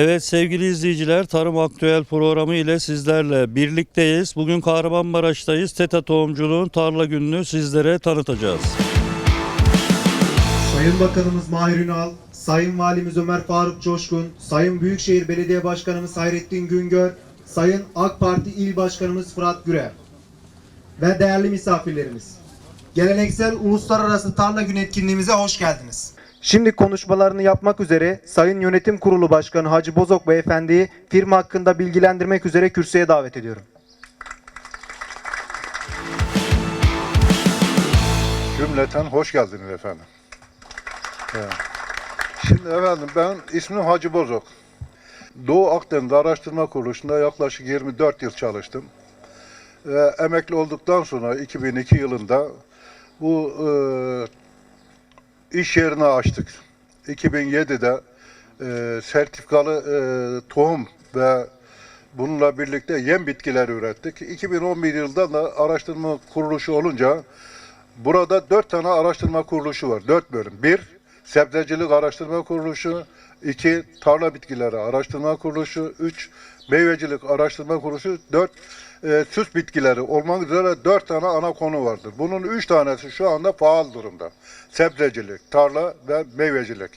Evet sevgili izleyiciler Tarım Aktüel programı ile sizlerle birlikteyiz. Bugün Kahramanmaraş'tayız. Teta Tohumculuğun tarla gününü sizlere tanıtacağız. Sayın Bakanımız Mahir Ünal, Sayın Valimiz Ömer Faruk Coşkun, Sayın Büyükşehir Belediye Başkanımız Hayrettin Güngör, Sayın AK Parti İl Başkanımız Fırat Gürer ve değerli misafirlerimiz. Geleneksel Uluslararası Tarla Günü etkinliğimize hoş geldiniz. Şimdi konuşmalarını yapmak üzere Sayın Yönetim Kurulu Başkanı Hacı Bozok Beyefendi'yi firma hakkında bilgilendirmek üzere kürsüye davet ediyorum. Cümleten hoş geldiniz efendim. Evet. Şimdi efendim ben ismim Hacı Bozok. Doğu Akdeniz Araştırma Kuruluşu'nda yaklaşık 24 yıl çalıştım. Ve emekli olduktan sonra 2002 yılında bu e, iş yerini açtık. 2007'de e, sertifikalı e, tohum ve bununla birlikte yem bitkileri ürettik. 2011 yılında da araştırma kuruluşu olunca Burada dört tane araştırma kuruluşu var. Dört bölüm. Bir, sebzecilik araştırma kuruluşu. iki tarla bitkileri araştırma kuruluşu. Üç, meyvecilik araştırma kuruluşu. Dört, e, süs bitkileri olmak üzere dört tane ana konu vardır. Bunun üç tanesi şu anda faal durumda. Sebzecilik, tarla ve meyvecilik.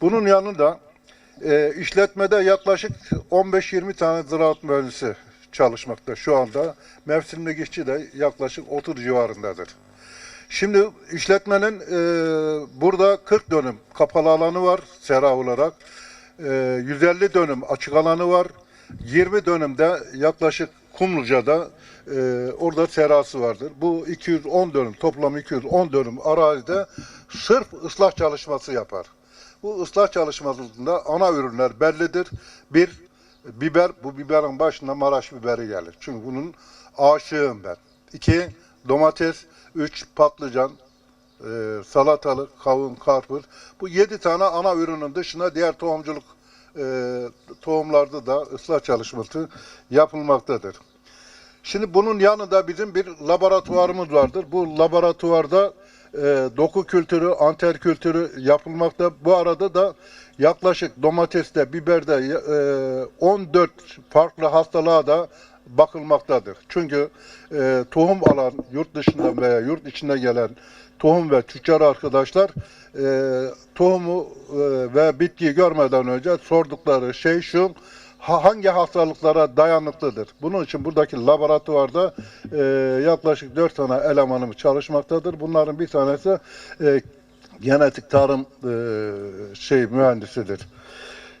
Bunun yanında e, işletmede yaklaşık 15-20 tane ziraat mühendisi çalışmakta şu anda. Mevsimlik işçi de yaklaşık 30 civarındadır. Şimdi işletmenin e, burada 40 dönüm kapalı alanı var sera olarak. E, 150 dönüm açık alanı var. 20 dönümde yaklaşık Kumluca'da e, orada serası vardır. Bu 210 dönüm toplam 210 dönüm arazide sırf ıslah çalışması yapar. Bu ıslah çalışmasında ana ürünler bellidir. Bir, biber, bu biberin başında Maraş biberi gelir. Çünkü bunun aşığım ben. İki, domates. Üç, patlıcan, e, salatalık, kavun, karpuz. Bu yedi tane ana ürünün dışında diğer tohumculuk e, tohumlarda da ıslah çalışması yapılmaktadır. Şimdi bunun yanında bizim bir laboratuvarımız vardır. Bu laboratuvarda e, doku kültürü, anter kültürü yapılmakta. Bu arada da yaklaşık domateste, biberde e, 14 farklı hastalığa da bakılmaktadır. Çünkü e, tohum alan yurt dışından veya yurt içinde gelen tohum ve tüccar arkadaşlar e, tohumu e, ve bitkiyi görmeden önce sordukları şey şu ha- hangi hastalıklara dayanıklıdır? Bunun için buradaki laboratuvarda e, yaklaşık dört tane elemanımız çalışmaktadır. Bunların bir tanesi e, genetik tarım e, şey mühendisidir.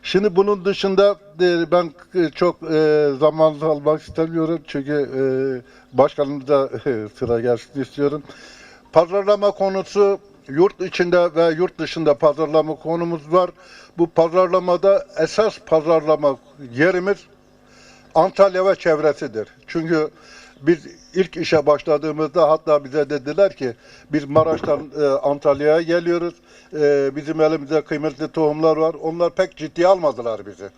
Şimdi bunun dışında e, ben e, çok e, zaman almak istemiyorum çünkü e, başkanımıza e, sıra gelsin istiyorum. Pazarlama konusu yurt içinde ve yurt dışında pazarlama konumuz var. Bu pazarlamada esas pazarlama yerimiz Antalya ve çevresidir. Çünkü biz ilk işe başladığımızda hatta bize dediler ki biz Maraş'tan e, Antalya'ya geliyoruz. E, bizim elimizde kıymetli tohumlar var. Onlar pek ciddiye almadılar bizi.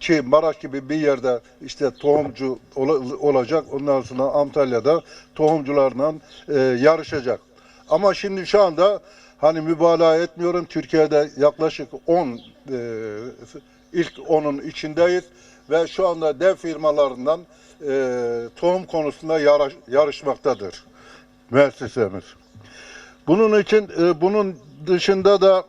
Ki Maraş gibi bir yerde işte tohumcu ola- olacak. Ondan sonra Antalya'da tohumcularla e, yarışacak. Ama şimdi şu anda hani mübalağa etmiyorum. Türkiye'de yaklaşık 10 e, ilk 10'un içindeyiz ve şu anda dev firmalarından e, tohum konusunda yarış, yarışmaktadır müessesemiz. Bunun için e, bunun dışında da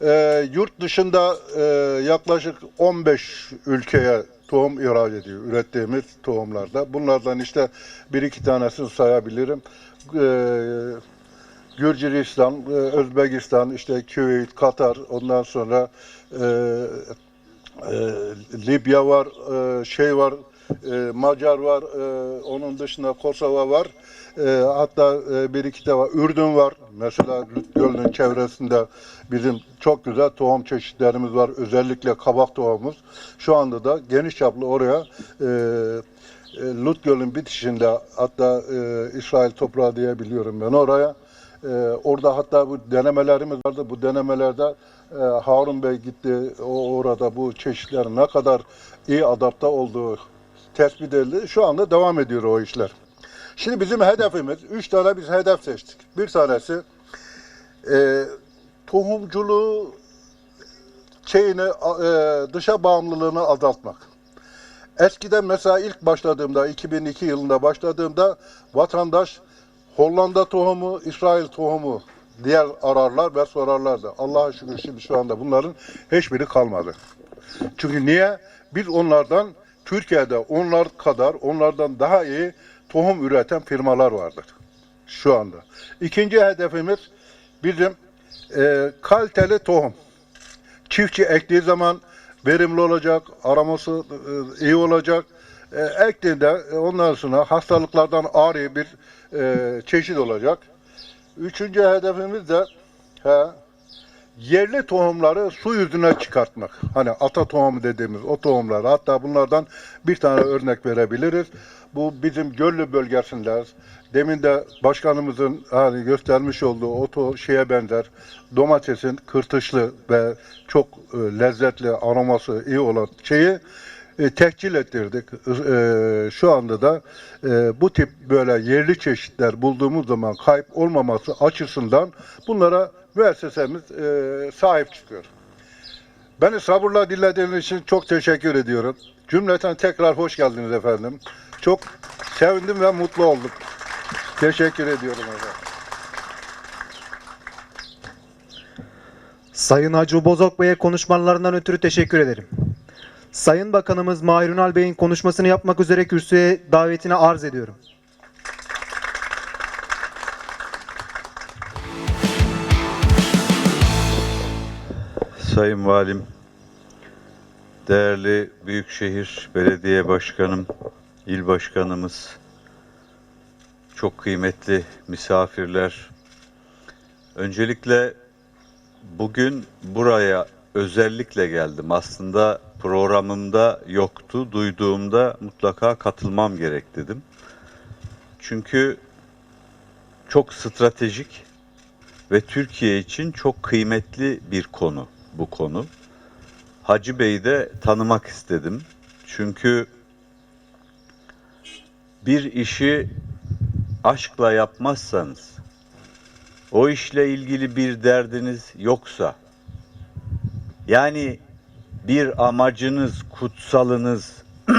e, yurt dışında e, yaklaşık 15 ülkeye tohum ihraç ediyor ürettiğimiz tohumlarda. Bunlardan işte bir iki tanesini sayabilirim. E, Gürcistan, e, Özbekistan, işte Küveyt, Katar, ondan sonra e, e, Libya var, e, şey var, e, Macar var, e, onun dışında Kosova var. E, hatta e, bir iki de var, Ürdün var. Mesela Lüt Gölü'nün çevresinde bizim çok güzel tohum çeşitlerimiz var. Özellikle kabak tohumumuz. Şu anda da geniş çaplı oraya e, e, Lut Gölü'nün bitişinde hatta e, İsrail toprağı diye biliyorum ben oraya. E, orada hatta bu denemelerimiz vardı. Bu denemelerde e, Harun Bey gitti o orada bu çeşitlerin ne kadar iyi adapte olduğu tespit edildi. Şu anda devam ediyor o işler. Şimdi bizim hedefimiz, üç tane biz hedef seçtik. Bir tanesi e, tohumculuğu şeyini e, dışa bağımlılığını azaltmak. Eskiden mesela ilk başladığımda 2002 yılında başladığımda vatandaş Hollanda tohumu, İsrail tohumu diğer ararlar ve sorarlardı. Allah'a şükür şimdi şu anda bunların hiçbiri kalmadı. Çünkü niye? Biz onlardan Türkiye'de onlar kadar onlardan daha iyi tohum üreten firmalar vardır şu anda. İkinci hedefimiz bizim e, kaliteli tohum. Çiftçi ektiği zaman verimli olacak, araması e, iyi olacak. E, ektiğinde e, ondan sonra hastalıklardan ağrı bir e, çeşit olacak. Üçüncü hedefimiz de he, yerli tohumları su yüzüne çıkartmak. Hani ata tohumu dediğimiz o tohumlar. Hatta bunlardan bir tane örnek verebiliriz. Bu bizim Göllü bölgesinde demin de başkanımızın hani göstermiş olduğu o to şeye benzer domatesin kırtışlı ve çok e, lezzetli aroması iyi olan şeyi e, tehcil ettirdik. E, şu anda da e, bu tip böyle yerli çeşitler bulduğumuz zaman kayıp olmaması açısından bunlara müessesemiz e, sahip çıkıyor. Beni sabırla dinlediğiniz için çok teşekkür ediyorum. Cümleten tekrar hoş geldiniz efendim. Çok sevindim ve mutlu oldum. Teşekkür ediyorum efendim. Sayın Hacı Bozok Bey'e konuşmalarından ötürü teşekkür ederim. Sayın Bakanımız Mahir Ünal Bey'in konuşmasını yapmak üzere kürsüye davetini arz ediyorum. Sayın Valim, değerli Büyükşehir Belediye Başkanım, İl Başkanımız, çok kıymetli misafirler. Öncelikle bugün buraya özellikle geldim. Aslında programımda yoktu. Duyduğumda mutlaka katılmam gerek dedim. Çünkü çok stratejik ve Türkiye için çok kıymetli bir konu bu konu. Hacı Bey'i de tanımak istedim. Çünkü bir işi aşkla yapmazsanız, o işle ilgili bir derdiniz yoksa, yani bir amacınız, kutsalınız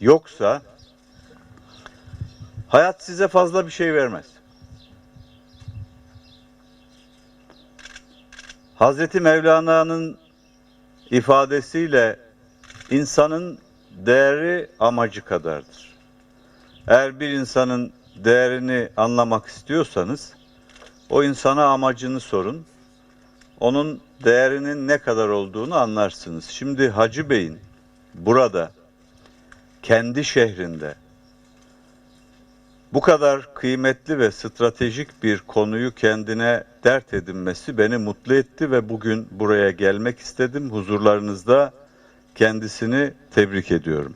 yoksa, hayat size fazla bir şey vermez. Hazreti Mevlana'nın ifadesiyle insanın değeri amacı kadardır. Eğer bir insanın değerini anlamak istiyorsanız o insana amacını sorun. Onun değerinin ne kadar olduğunu anlarsınız. Şimdi Hacı Bey'in burada kendi şehrinde bu kadar kıymetli ve stratejik bir konuyu kendine dert edinmesi beni mutlu etti ve bugün buraya gelmek istedim. Huzurlarınızda kendisini tebrik ediyorum.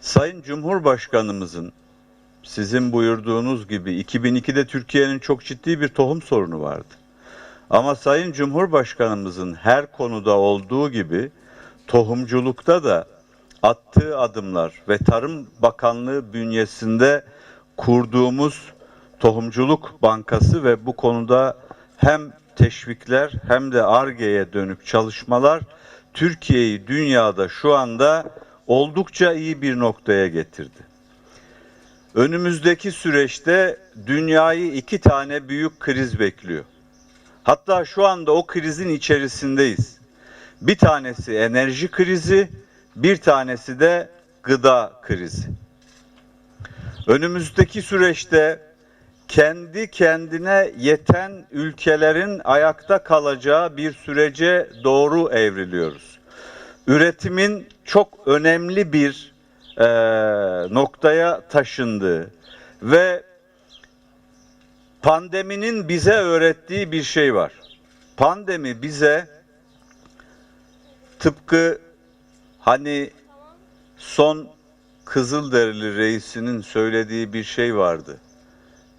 Sayın Cumhurbaşkanımızın sizin buyurduğunuz gibi 2002'de Türkiye'nin çok ciddi bir tohum sorunu vardı. Ama Sayın Cumhurbaşkanımızın her konuda olduğu gibi tohumculukta da attığı adımlar ve Tarım Bakanlığı bünyesinde kurduğumuz Tohumculuk Bankası ve bu konuda hem teşvikler hem de ARGE'ye dönük çalışmalar Türkiye'yi dünyada şu anda oldukça iyi bir noktaya getirdi. Önümüzdeki süreçte dünyayı iki tane büyük kriz bekliyor. Hatta şu anda o krizin içerisindeyiz. Bir tanesi enerji krizi, bir tanesi de gıda krizi. Önümüzdeki süreçte kendi kendine yeten ülkelerin ayakta kalacağı bir sürece doğru evriliyoruz. Üretimin çok önemli bir e, noktaya taşındığı ve pandeminin bize öğrettiği bir şey var. Pandemi bize tıpkı Hani son Kızılderili reisinin söylediği bir şey vardı.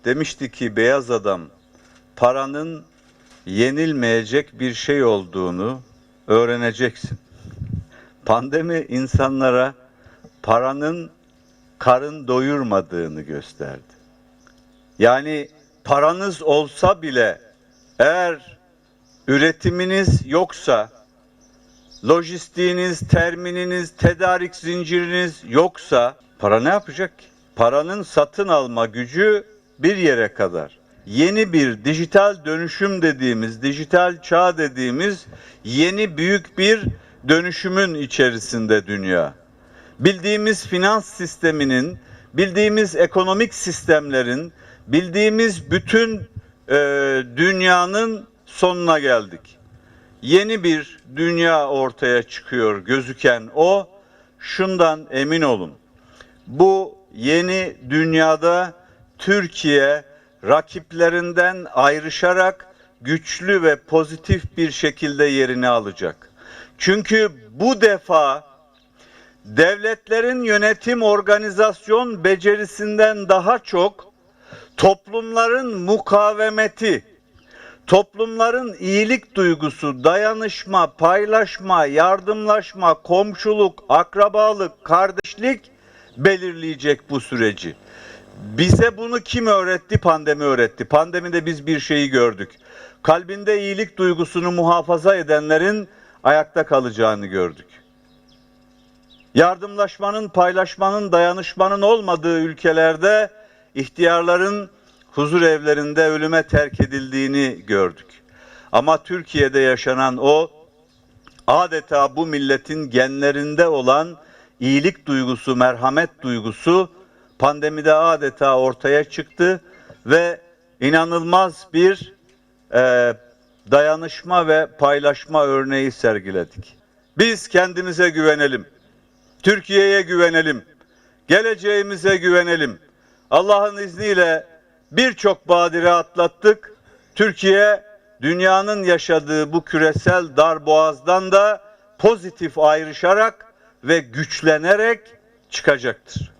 Demişti ki beyaz adam paranın yenilmeyecek bir şey olduğunu öğreneceksin. Pandemi insanlara paranın karın doyurmadığını gösterdi. Yani paranız olsa bile eğer üretiminiz yoksa, lojistiğiniz, termininiz, tedarik zinciriniz yoksa para ne yapacak ki? Paranın satın alma gücü bir yere kadar. Yeni bir dijital dönüşüm dediğimiz, dijital çağ dediğimiz yeni büyük bir dönüşümün içerisinde dünya. Bildiğimiz finans sisteminin, bildiğimiz ekonomik sistemlerin, bildiğimiz bütün e, dünyanın sonuna geldik yeni bir dünya ortaya çıkıyor gözüken o. Şundan emin olun. Bu yeni dünyada Türkiye rakiplerinden ayrışarak güçlü ve pozitif bir şekilde yerini alacak. Çünkü bu defa devletlerin yönetim organizasyon becerisinden daha çok toplumların mukavemeti, toplumların iyilik duygusu, dayanışma, paylaşma, yardımlaşma, komşuluk, akrabalık, kardeşlik belirleyecek bu süreci. Bize bunu kim öğretti? Pandemi öğretti. Pandemide biz bir şeyi gördük. Kalbinde iyilik duygusunu muhafaza edenlerin ayakta kalacağını gördük. Yardımlaşmanın, paylaşmanın, dayanışmanın olmadığı ülkelerde ihtiyarların huzur evlerinde ölüme terk edildiğini gördük. Ama Türkiye'de yaşanan o adeta bu milletin genlerinde olan iyilik duygusu, merhamet duygusu pandemide adeta ortaya çıktı ve inanılmaz bir e, dayanışma ve paylaşma örneği sergiledik. Biz kendimize güvenelim. Türkiye'ye güvenelim. Geleceğimize güvenelim. Allah'ın izniyle birçok badire atlattık. Türkiye dünyanın yaşadığı bu küresel darboğazdan da pozitif ayrışarak ve güçlenerek çıkacaktır.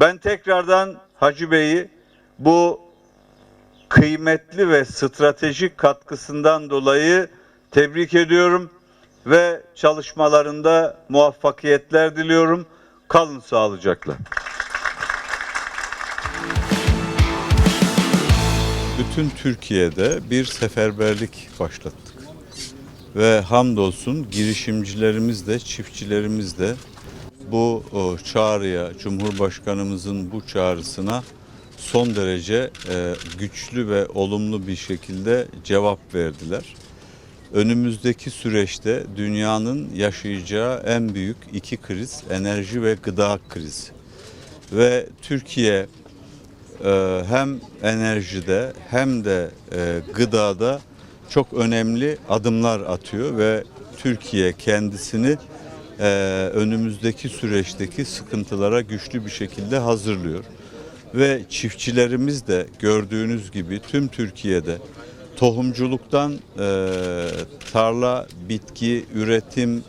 Ben tekrardan Hacı Bey'i bu kıymetli ve stratejik katkısından dolayı tebrik ediyorum ve çalışmalarında muvaffakiyetler diliyorum. Kalın sağlıcakla. Bütün Türkiye'de bir seferberlik başlattık. Ve hamdolsun girişimcilerimiz de, çiftçilerimiz de bu çağrıya, Cumhurbaşkanımızın bu çağrısına son derece e, güçlü ve olumlu bir şekilde cevap verdiler. Önümüzdeki süreçte dünyanın yaşayacağı en büyük iki kriz enerji ve gıda krizi. Ve Türkiye hem enerjide hem de e, gıdada çok önemli adımlar atıyor ve Türkiye kendisini e, önümüzdeki süreçteki sıkıntılara güçlü bir şekilde hazırlıyor. Ve çiftçilerimiz de gördüğünüz gibi tüm Türkiye'de tohumculuktan e, tarla, bitki, üretim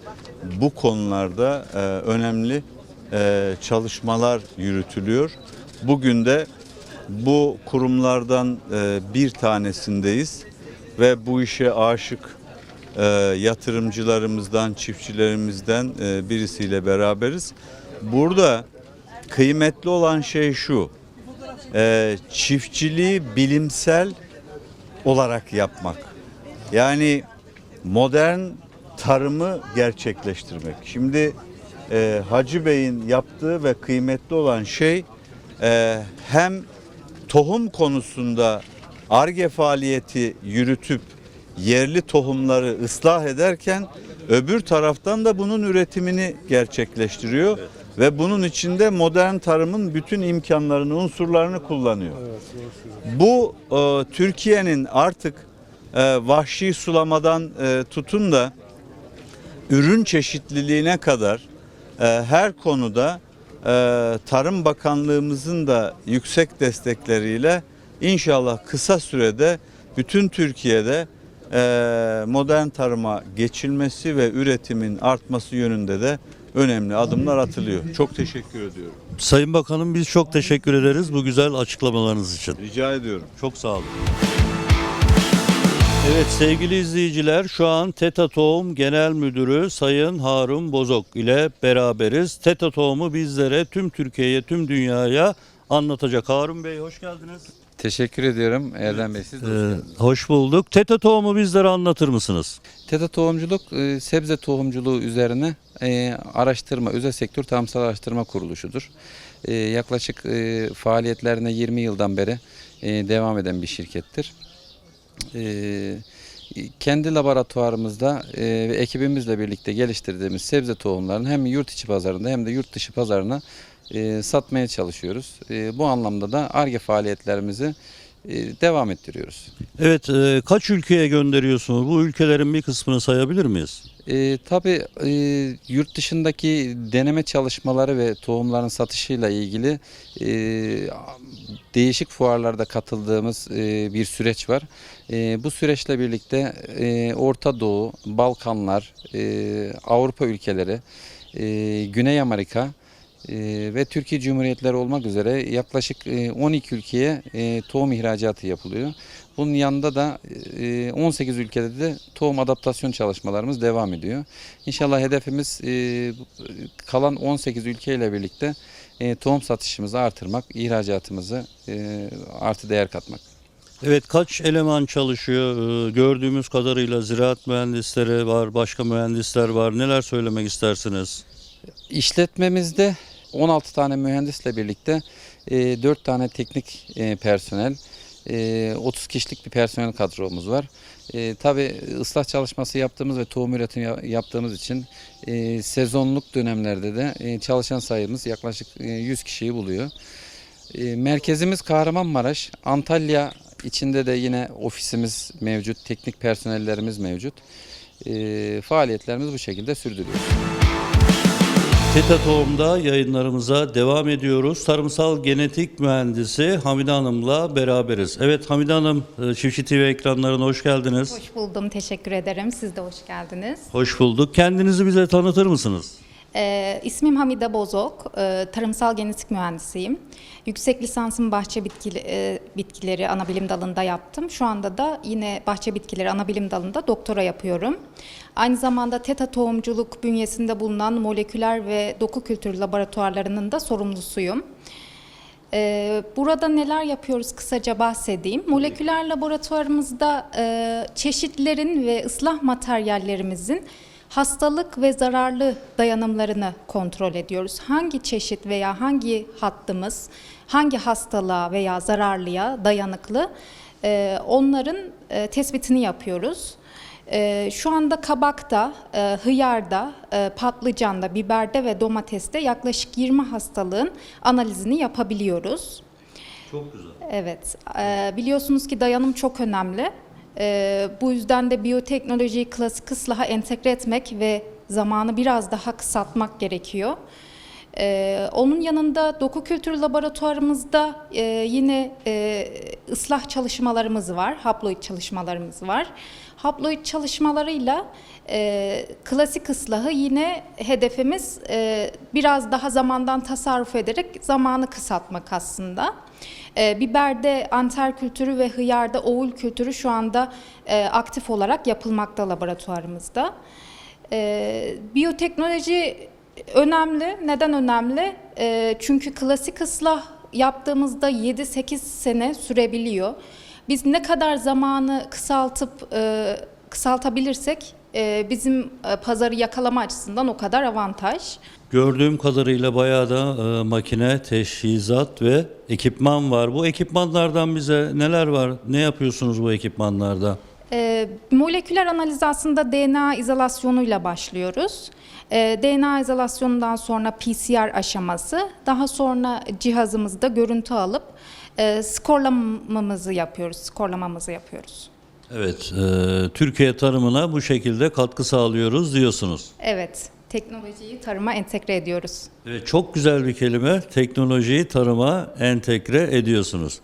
bu konularda önemli çalışmalar yürütülüyor. Bugün de bu kurumlardan e, bir tanesindeyiz ve bu işe aşık e, yatırımcılarımızdan, çiftçilerimizden e, birisiyle beraberiz. Burada kıymetli olan şey şu, çiftçiliği bilimsel olarak yapmak. Yani modern tarımı gerçekleştirmek. Şimdi Hacı Bey'in yaptığı ve kıymetli olan şey hem tohum konusunda ARGE faaliyeti yürütüp yerli tohumları ıslah ederken öbür taraftan da bunun üretimini gerçekleştiriyor ve bunun içinde modern tarımın bütün imkanlarını, unsurlarını kullanıyor. Bu e, Türkiye'nin artık e, vahşi sulamadan e, tutun da ürün çeşitliliğine kadar e, her konuda Tarım Bakanlığımızın da yüksek destekleriyle inşallah kısa sürede bütün Türkiye'de e, modern tarıma geçilmesi ve üretimin artması yönünde de önemli adımlar atılıyor. Çok teşekkür ediyorum. Sayın Bakanım biz çok teşekkür ederiz bu güzel açıklamalarınız için. Rica ediyorum. Çok sağ olun. Evet sevgili izleyiciler şu an Teta Tohum Genel Müdürü Sayın Harun Bozok ile beraberiz. Teta Tohum'u bizlere tüm Türkiye'ye tüm dünyaya anlatacak. Harun Bey hoş geldiniz. Teşekkür ediyorum Erdem Bey. Siz de hoş Ee, geldiniz. hoş bulduk. Teta tohumu bizlere anlatır mısınız? Teta tohumculuk e, sebze tohumculuğu üzerine e, araştırma, özel sektör tarımsal araştırma kuruluşudur. E, yaklaşık e, faaliyetlerine 20 yıldan beri e, devam eden bir şirkettir. E, kendi laboratuvarımızda e, ve ekibimizle birlikte geliştirdiğimiz sebze tohumlarını hem yurt içi pazarında hem de yurt dışı pazarına e, satmaya çalışıyoruz. E, bu anlamda da ARGE faaliyetlerimizi e, devam ettiriyoruz. Evet, e, kaç ülkeye gönderiyorsunuz? Bu ülkelerin bir kısmını sayabilir miyiz? E, tabii e, yurt dışındaki deneme çalışmaları ve tohumların satışıyla ilgili e, değişik fuarlarda katıldığımız e, bir süreç var. E, bu süreçle birlikte e, Orta Doğu, Balkanlar, Avrupa ülkeleri, Güney Amerika ve Türkiye Cumhuriyetleri olmak üzere yaklaşık e, 12 ülkeye tohum ihracatı yapılıyor. Bunun yanında da e, 18 ülkede de tohum adaptasyon çalışmalarımız devam ediyor. İnşallah hedefimiz kalan 18 ülkeyle birlikte e, tohum satışımızı artırmak, ihracatımızı e, artı değer katmak. Evet, kaç eleman çalışıyor? Ee, gördüğümüz kadarıyla ziraat mühendisleri var, başka mühendisler var. Neler söylemek istersiniz? İşletmemizde 16 tane mühendisle birlikte e, 4 tane teknik e, personel, e, 30 kişilik bir personel kadromuz var. E, Tabii ıslah çalışması yaptığımız ve tohum üretimi ya- yaptığımız için e, sezonluk dönemlerde de e, çalışan sayımız yaklaşık e, 100 kişiyi buluyor. E, Merkezimiz Kahramanmaraş, Antalya içinde de yine ofisimiz mevcut, teknik personellerimiz mevcut. E, Faaliyetlerimiz bu şekilde sürdürüyoruz. Teta Tohum'da yayınlarımıza devam ediyoruz. Tarımsal genetik mühendisi Hamide Hanım'la beraberiz. Evet Hamide Hanım, e, Çiftçi TV ekranlarına hoş geldiniz. Hoş buldum, teşekkür ederim. Siz de hoş geldiniz. Hoş bulduk. Kendinizi bize tanıtır mısınız? Ee, ismim Hamide Bozok, ee, tarımsal genetik mühendisiyim. Yüksek lisansımı bahçe bitkili, e, bitkileri ana bilim dalında yaptım. Şu anda da yine bahçe bitkileri ana bilim dalında doktora yapıyorum. Aynı zamanda TETA tohumculuk bünyesinde bulunan moleküler ve doku kültürü laboratuvarlarının da sorumlusuyum. Ee, Burada neler yapıyoruz kısaca bahsedeyim. Moleküler laboratuvarımızda e, çeşitlerin ve ıslah materyallerimizin hastalık ve zararlı dayanımlarını kontrol ediyoruz. Hangi çeşit veya hangi hattımız hangi hastalığa veya zararlıya dayanıklı e, onların e, tespitini yapıyoruz. Ee, şu anda kabakta, e, hıyarda, e, patlıcanda, biberde ve domateste yaklaşık 20 hastalığın analizini yapabiliyoruz. Çok güzel. Evet, e, biliyorsunuz ki dayanım çok önemli. E, bu yüzden de biyoteknolojiyi klasik ıslaha entegre etmek ve zamanı biraz daha kısaltmak gerekiyor. Ee, onun yanında doku kültürü laboratuvarımızda e, yine e, ıslah çalışmalarımız var, haploid çalışmalarımız var. Haploid çalışmalarıyla e, klasik ıslahı yine hedefimiz e, biraz daha zamandan tasarruf ederek zamanı kısaltmak aslında. E, biberde anter kültürü ve hıyarda oğul kültürü şu anda e, aktif olarak yapılmakta laboratuvarımızda. E, biyoteknoloji önemli. Neden önemli? E, çünkü klasik ıslah yaptığımızda 7-8 sene sürebiliyor. Biz ne kadar zamanı kısaltıp e, kısaltabilirsek e, bizim e, pazarı yakalama açısından o kadar avantaj. Gördüğüm kadarıyla bayağı da e, makine, teçhizat ve ekipman var. Bu ekipmanlardan bize neler var? Ne yapıyorsunuz bu ekipmanlarda? E, moleküler analiz aslında DNA izolasyonuyla başlıyoruz. E, DNA izolasyonundan sonra PCR aşaması, daha sonra cihazımızda görüntü alıp e, skorlamamızı yapıyoruz, skorlamamızı yapıyoruz. Evet, e, Türkiye tarımına bu şekilde katkı sağlıyoruz diyorsunuz. Evet, teknolojiyi tarıma entegre ediyoruz. Evet, çok güzel bir kelime. Teknolojiyi tarıma entegre ediyorsunuz.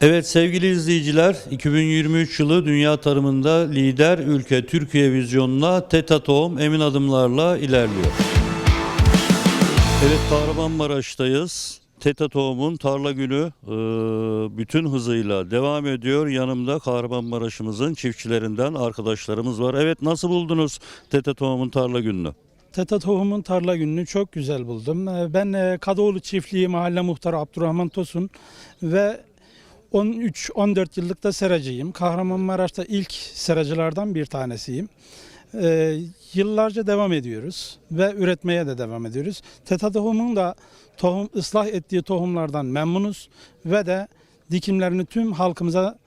Evet sevgili izleyiciler, 2023 yılı dünya tarımında lider ülke Türkiye vizyonuna TETA Tohum emin adımlarla ilerliyor. Evet Kahramanmaraş'tayız. TETA Tohum'un tarla günü e, bütün hızıyla devam ediyor. Yanımda Kahramanmaraş'ımızın çiftçilerinden arkadaşlarımız var. Evet nasıl buldunuz TETA Tohum'un tarla gününü? Teta Tohum'un tarla gününü çok güzel buldum. Ee, Ben e, Kadıoğlu Çiftliği Mahalle Muhtarı Abdurrahman Tosun ve 13-14 yıllık da seracıyım. Kahramanmaraş'ta ilk seracılardan bir tanesiyim. Ee, yıllarca devam ediyoruz ve üretmeye de devam ediyoruz. Teta tohumun da tohum ıslah ettiği tohumlardan memnunuz ve de dikimlerini tüm halkımıza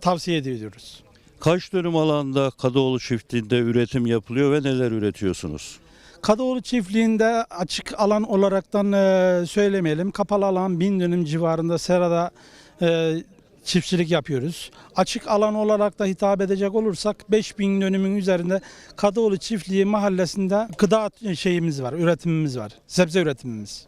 tavsiye ediyoruz. Kaç dönüm alanda Kadıoğlu çiftliğinde üretim yapılıyor ve neler üretiyorsunuz? Kadıoğlu çiftliğinde açık alan olaraktan e, söylemeyelim. Kapalı alan bin dönüm civarında serada e, çiftçilik yapıyoruz. Açık alan olarak da hitap edecek olursak 5000 dönümün üzerinde Kadıoğlu çiftliği mahallesinde gıda şeyimiz var, üretimimiz var. Sebze üretimimiz.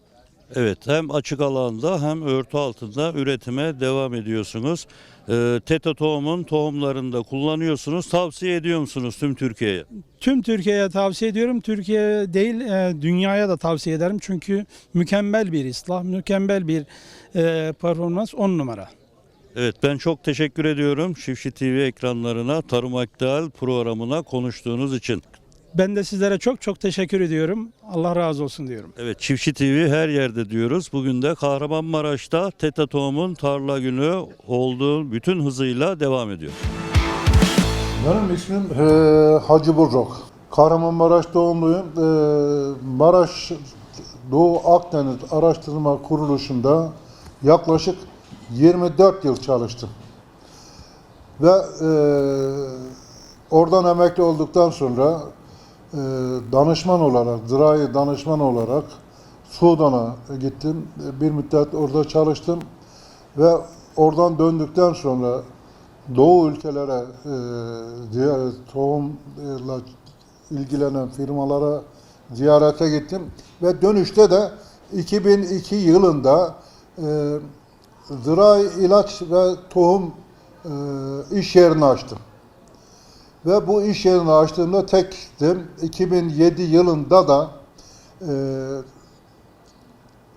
Evet hem açık alanda hem örtü altında üretime devam ediyorsunuz. Ee, Teta tohumun tohumlarını da kullanıyorsunuz. Tavsiye ediyor musunuz tüm Türkiye'ye? Tüm Türkiye'ye tavsiye ediyorum. Türkiye değil e, dünyaya da tavsiye ederim. Çünkü mükemmel bir ıslah, mükemmel bir e, performans 10 numara. Evet ben çok teşekkür ediyorum Çiftçi TV ekranlarına Tarım Aktual programına konuştuğunuz için. Ben de sizlere çok çok teşekkür ediyorum. Allah razı olsun diyorum. Evet Çiftçi TV her yerde diyoruz. Bugün de Kahramanmaraş'ta Teta Tohum'un tarla günü olduğu bütün hızıyla devam ediyor. Benim ismim eee, Hacı Burcok. Kahramanmaraş doğumluyum. Eee, Maraş Doğu Akdeniz Araştırma Kuruluşu'nda yaklaşık 24 yıl çalıştım. Ve eee, oradan emekli olduktan sonra danışman olarak, zirai danışman olarak Sudan'a gittim. Bir müddet orada çalıştım. Ve oradan döndükten sonra Doğu ülkelere e, ziyaret, tohumla ilgilenen firmalara ziyarete gittim ve dönüşte de 2002 yılında e, zirai ilaç ve tohum e, iş yerini açtım. Ve bu iş yerini açtığımda tektim. 2007 yılında da e,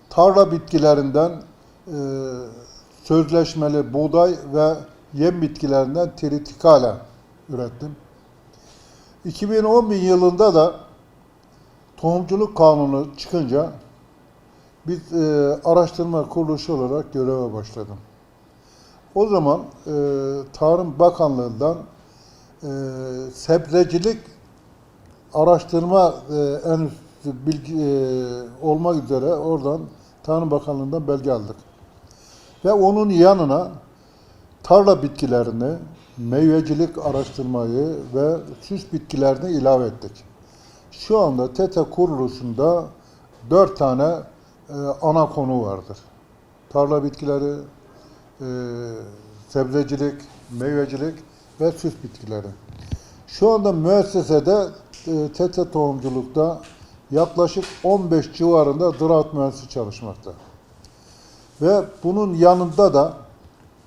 tarla bitkilerinden e, sözleşmeli buğday ve yem bitkilerinden tritikale ürettim. 2011 yılında da tohumculuk kanunu çıkınca biz e, araştırma kuruluşu olarak göreve başladım. O zaman e, Tarım Bakanlığı'ndan e, sebzecilik araştırma e, enstitüsü bilgi e, olmak üzere oradan Tarım Bakanlığı'ndan belge aldık. Ve onun yanına tarla bitkilerini, meyvecilik araştırmayı ve süs bitkilerini ilave ettik. Şu anda TETE kuruluşunda dört tane e, ana konu vardır. Tarla bitkileri, e, sebzecilik, meyvecilik ve süs bitkileri. Şu anda müessesede e, TETE tohumculukta yaklaşık 15 civarında ziraat mühendisi çalışmakta. Ve bunun yanında da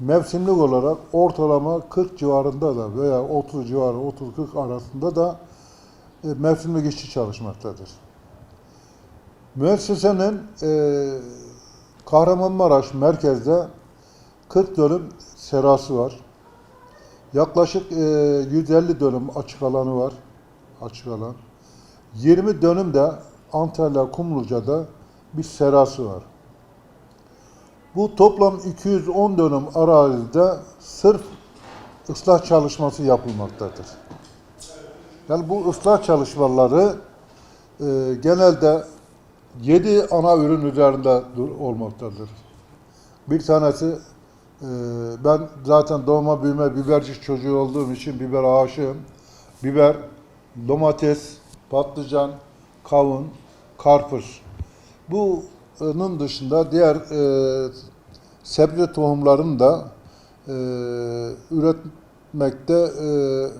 mevsimlik olarak ortalama 40 civarında da veya 30 civarı 30-40 arasında da e, mevsimlik işçi çalışmaktadır. Müessesenin e, Kahramanmaraş merkezde 40 dönüm serası var. Yaklaşık e, 150 dönüm açık alanı var. Açık alan. 20 dönüm de Antalya Kumluca'da bir serası var. Bu toplam 210 dönüm arazide sırf ıslah çalışması yapılmaktadır. Yani bu ıslah çalışmaları e, genelde 7 ana ürün üzerinde olmaktadır. Bir tanesi ben zaten doğma büyüme biberci çocuğu olduğum için biber aşığım. Biber, domates, patlıcan, kavun, karpuz. Bunun dışında diğer e, sebze tohumlarını da e, üretmekte e,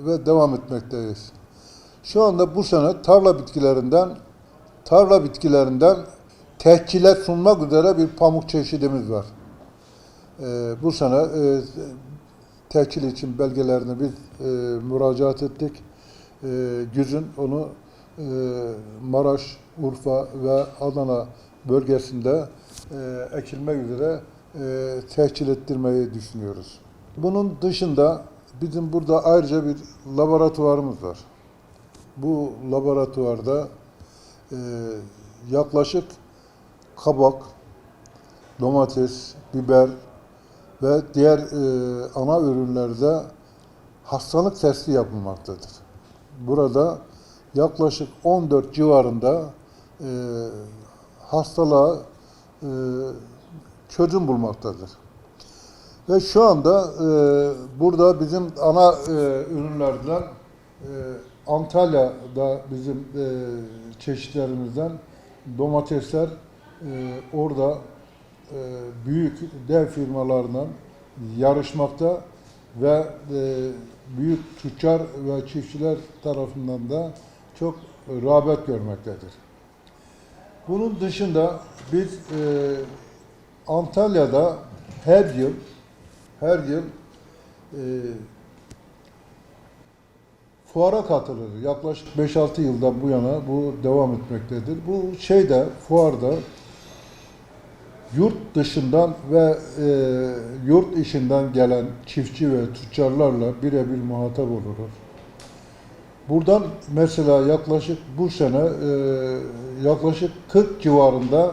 ve devam etmekteyiz. Şu anda bu sene tarla bitkilerinden tarla bitkilerinden tehcile sunmak üzere bir pamuk çeşidimiz var. E, bu sene e, tehcil için belgelerini biz e, müracaat ettik. E, güzün onu e, Maraş, Urfa ve Adana bölgesinde ekilmek üzere tehcil ettirmeyi düşünüyoruz. Bunun dışında bizim burada ayrıca bir laboratuvarımız var. Bu laboratuvarda e, yaklaşık kabak, domates, biber ve diğer e, ana ürünlerde hastalık testi yapılmaktadır. Burada yaklaşık 14 civarında e, hastalığa e, çözüm bulmaktadır. Ve şu anda e, burada bizim ana e, ürünlerden e, Antalya'da bizim e, çeşitlerimizden domatesler e, orada büyük dev firmalarla yarışmakta ve e, büyük tüccar ve çiftçiler tarafından da çok rağbet görmektedir. Bunun dışında biz e, Antalya'da her yıl her yıl e, fuara katılır. Yaklaşık 5-6 yıldan bu yana bu devam etmektedir. Bu şeyde fuarda yurt dışından ve e, yurt içinden gelen çiftçi ve tüccarlarla birebir muhatap oluruz. Buradan mesela yaklaşık bu sene e, yaklaşık 40 civarında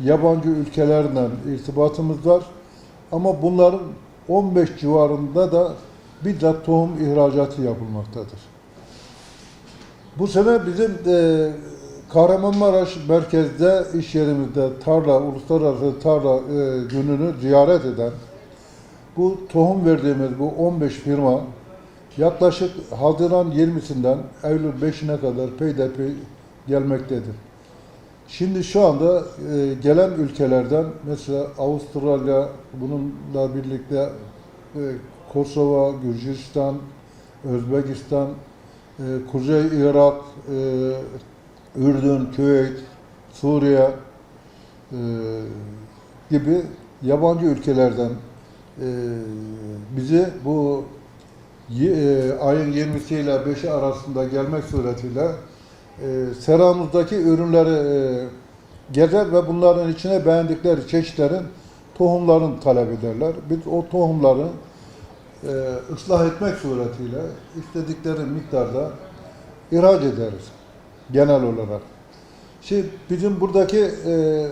yabancı ülkelerle irtibatımız var. Ama bunların 15 civarında da bizzat tohum ihracatı yapılmaktadır. Bu sene bizim e, Kahramanmaraş merkezde iş yerimizde tarla, uluslararası tarla e, gününü ziyaret eden bu tohum verdiğimiz bu 15 firma yaklaşık Haziran 20'sinden Eylül 5'ine kadar peyderpey gelmektedir. Şimdi şu anda e, gelen ülkelerden mesela Avustralya, bununla birlikte e, Kosova, Gürcistan, Özbekistan, e, Kuzey Irak, e, Ürdün, Küveyt, Suriye e, gibi yabancı ülkelerden e, bizi bu e, ayın 20'si ile 5'i arasında gelmek suretiyle e, seramızdaki ürünleri e, gezer ve bunların içine beğendikleri çeşitlerin tohumlarını talep ederler. Biz o tohumları e, ıslah etmek suretiyle istedikleri miktarda ihraç ederiz genel olarak. Şimdi bizim buradaki e,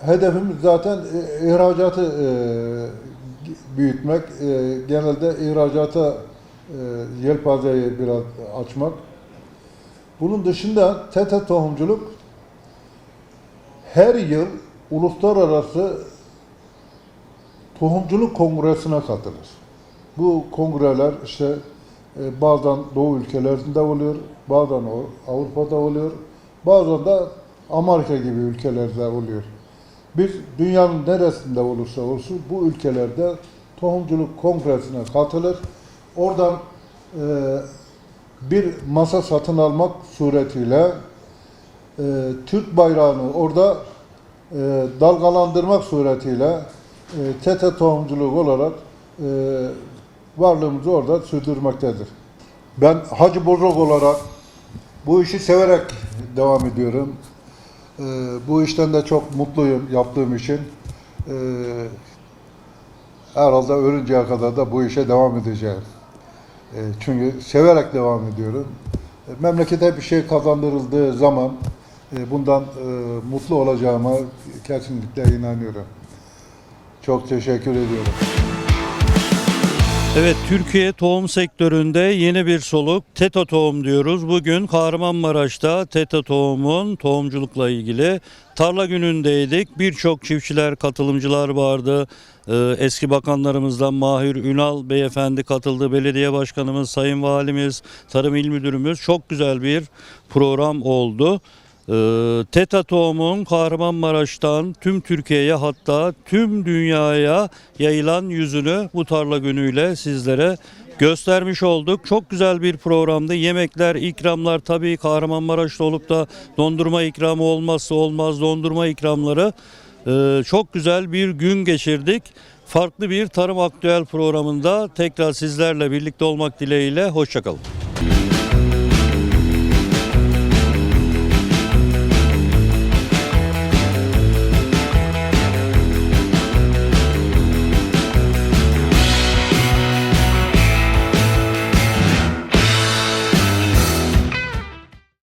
hedefimiz zaten e, ihracatı e, büyütmek, e, genelde ihracata e, yelpazeyi biraz açmak. Bunun dışında tete tohumculuk her yıl uluslararası tohumculuk kongresine katılır. Bu kongreler işte e, bazen Doğu ülkelerinde oluyor, bazen Avrupa'da oluyor, bazen de Amerika gibi ülkelerde oluyor. Biz dünyanın neresinde olursa olsun bu ülkelerde tohumculuk kongresine katılır. Oradan e, bir masa satın almak suretiyle e, Türk bayrağını orada e, dalgalandırmak suretiyle e, tete tohumculuk olarak e, varlığımızı orada sürdürmektedir. Ben Hacı Bozok olarak bu işi severek devam ediyorum. E, bu işten de çok mutluyum yaptığım için. E, herhalde ölünceye kadar da bu işe devam edeceğim. E, çünkü severek devam ediyorum. E, memlekete bir şey kazandırıldığı zaman e, bundan e, mutlu olacağıma kesinlikle inanıyorum. Çok teşekkür ediyorum. Evet Türkiye tohum sektöründe yeni bir soluk TETA tohum diyoruz. Bugün Kahramanmaraş'ta TETA tohumun tohumculukla ilgili tarla günündeydik. Birçok çiftçiler, katılımcılar vardı. Ee, eski bakanlarımızdan Mahir Ünal beyefendi katıldı. Belediye başkanımız, sayın valimiz, tarım il müdürümüz çok güzel bir program oldu. Ee, Teta tohumun Kahramanmaraş'tan tüm Türkiye'ye hatta tüm dünyaya yayılan yüzünü bu tarla günüyle sizlere göstermiş olduk. Çok güzel bir programdı. Yemekler, ikramlar tabii Kahramanmaraş'ta olup da dondurma ikramı olmazsa olmaz dondurma ikramları. Ee, çok güzel bir gün geçirdik. Farklı bir Tarım Aktüel programında tekrar sizlerle birlikte olmak dileğiyle. Hoşçakalın.